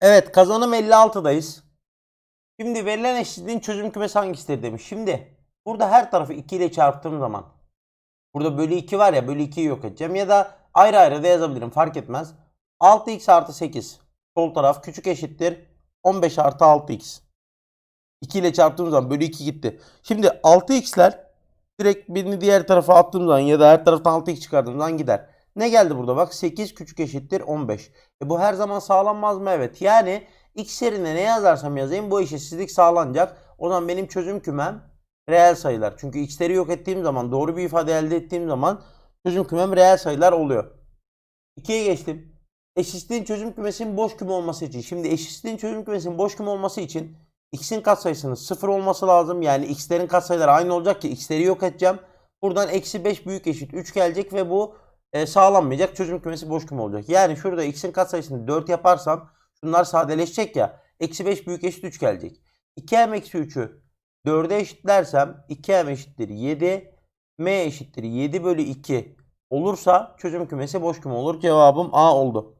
Evet kazanım 56'dayız. Şimdi verilen eşitliğin çözüm kümesi hangisidir demiş. Şimdi burada her tarafı 2 ile çarptığım zaman burada bölü 2 var ya bölü 2'yi yok edeceğim ya da ayrı ayrı da yazabilirim fark etmez. 6x artı 8 sol taraf küçük eşittir 15 artı 6x. 2 ile çarptığım zaman bölü 2 gitti. Şimdi 6x'ler direkt birini diğer tarafa attığım zaman ya da her taraftan 6x çıkardığım zaman gider. Ne geldi burada bak 8 küçük eşittir 15. E bu her zaman sağlanmaz mı? Evet. Yani x yerine ne yazarsam yazayım bu eşitsizlik sağlanacak. O zaman benim çözüm kümem reel sayılar. Çünkü x'leri yok ettiğim zaman doğru bir ifade elde ettiğim zaman çözüm kümem reel sayılar oluyor. 2'ye geçtim. Eşitsizliğin çözüm kümesinin boş küme olması için. Şimdi eşitsizliğin çözüm kümesinin boş küme olması için x'in katsayısının 0 olması lazım. Yani x'lerin katsayıları aynı olacak ki x'leri yok edeceğim. Buradan eksi 5 büyük eşit 3 gelecek ve bu e, sağlanmayacak. Çözüm kümesi boş küme olacak. Yani şurada x'in katsayısını 4 yaparsam şunlar sadeleşecek ya. Eksi 5 büyük eşit 3 gelecek. 2m eksi 3'ü 4'e eşitlersem 2m eşittir 7. m eşittir 7 bölü 2 olursa çözüm kümesi boş küme olur. Cevabım A oldu.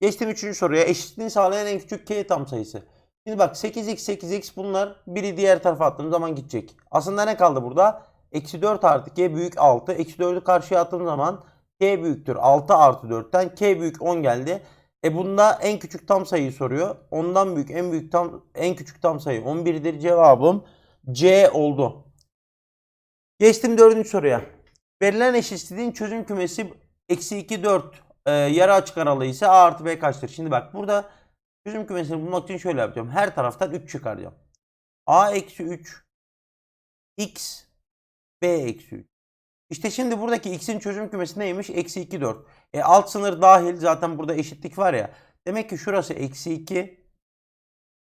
Geçtim 3. soruya. Eşitliğini sağlayan en küçük k tam sayısı. Şimdi bak 8x 8x bunlar biri diğer tarafa attığım zaman gidecek. Aslında ne kaldı burada? Eksi 4 artı k büyük 6. Eksi 4'ü karşıya attığım zaman k büyüktür 6 artı 4'ten k büyük 10 geldi. E bunda en küçük tam sayıyı soruyor. Ondan büyük en büyük tam en küçük tam sayı 11'dir. Cevabım C oldu. Geçtim dördüncü soruya. Verilen eşitsizliğin çözüm kümesi eksi 2 4 e, yarı açık aralığı ise A artı B kaçtır? Şimdi bak burada çözüm kümesini bulmak için şöyle yapacağım. Her taraftan 3 çıkaracağım. A eksi 3 x B eksi 3. İşte şimdi buradaki x'in çözüm kümesi neymiş? Eksi 2 4. E alt sınır dahil zaten burada eşitlik var ya. Demek ki şurası eksi 2.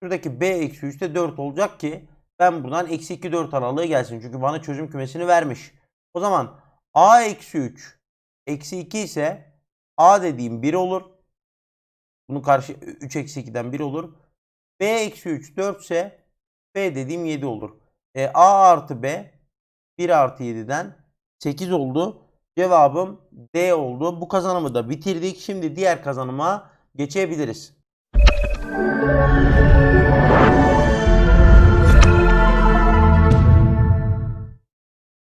Şuradaki b eksi 3 de 4 olacak ki ben buradan eksi 2 4 aralığı gelsin. Çünkü bana çözüm kümesini vermiş. O zaman a eksi 3 eksi 2 ise a dediğim 1 olur. Bunu karşı 3 eksi 2'den 1 olur. b eksi 3 4 ise b dediğim 7 olur. E, a artı b 1 artı 7'den 8 oldu. Cevabım D oldu. Bu kazanımı da bitirdik. Şimdi diğer kazanıma geçebiliriz.